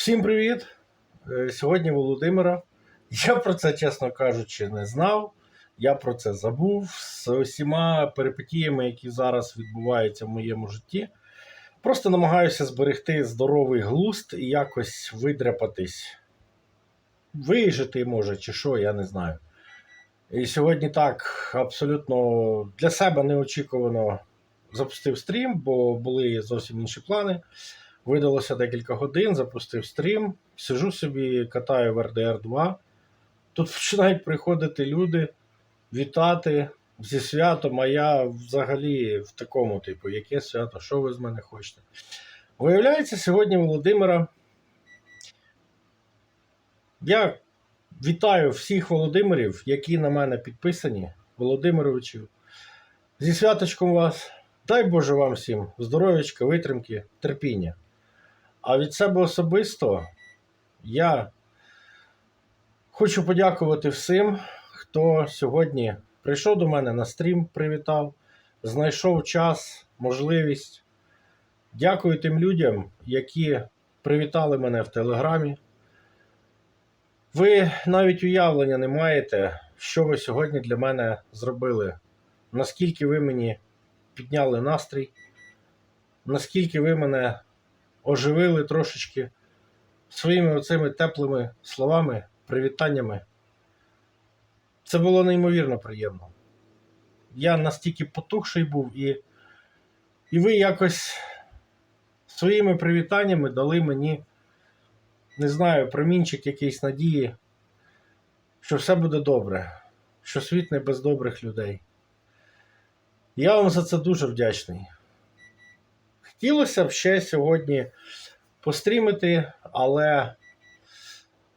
Всім привіт! Е, Сьогодні Володимира. Я про це, чесно кажучи, не знав. Я про це забув з усіма перипетіями, які зараз відбуваються в моєму житті. Просто намагаюся зберегти здоровий глузд і якось видряпатись. Вижити, може, чи що, я не знаю. І сьогодні так абсолютно для себе неочікувано запустив стрім, бо були зовсім інші плани. Видалося декілька годин, запустив стрім. Сижу собі, катаю в RDR 2. Тут починають приходити люди, вітати зі святом, а я взагалі в такому, типу, яке свято, що ви з мене хочете? Виявляється, сьогодні Володимира. Я вітаю всіх Володимирів, які на мене підписані, Володимировичів. Зі святочком вас. Дай Боже вам всім здоров'ячка, витримки, терпіння. А від себе особисто я хочу подякувати всім, хто сьогодні прийшов до мене на стрім, привітав, знайшов час, можливість. Дякую тим людям, які привітали мене в Телеграмі. Ви навіть уявлення не маєте, що ви сьогодні для мене зробили. Наскільки ви мені підняли настрій, наскільки ви мене оживили трошечки своїми оцими теплими словами, привітаннями. Це було неймовірно приємно. Я настільки потухший був, і, і ви якось своїми привітаннями дали мені, не знаю, промінчик якийсь надії, що все буде добре, що світ не без добрих людей. Я вам за це дуже вдячний. Хотілося б ще сьогодні пострімити, але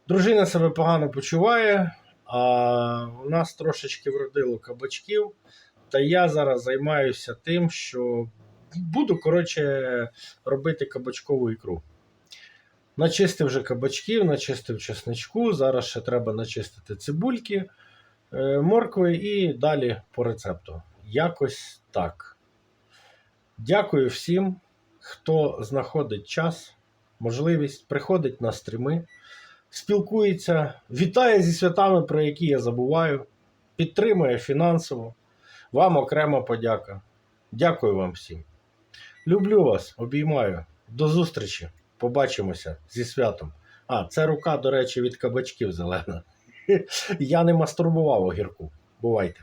дружина себе погано почуває, а у нас трошечки вродило кабачків. Та я зараз займаюся тим, що буду, коротше, робити кабачкову ікру. Начистив вже кабачків, начистив чесничку. Зараз ще треба начистити цибульки, е, моркви і далі по рецепту. Якось так. Дякую всім, хто знаходить час, можливість, приходить на стріми, спілкується, вітає зі святами, про які я забуваю, підтримує фінансово. Вам окрема подяка. Дякую вам всім. Люблю вас, обіймаю. До зустрічі. Побачимося зі святом. А, це рука, до речі, від кабачків зелена. Я не мастурбував огірку. Бувайте.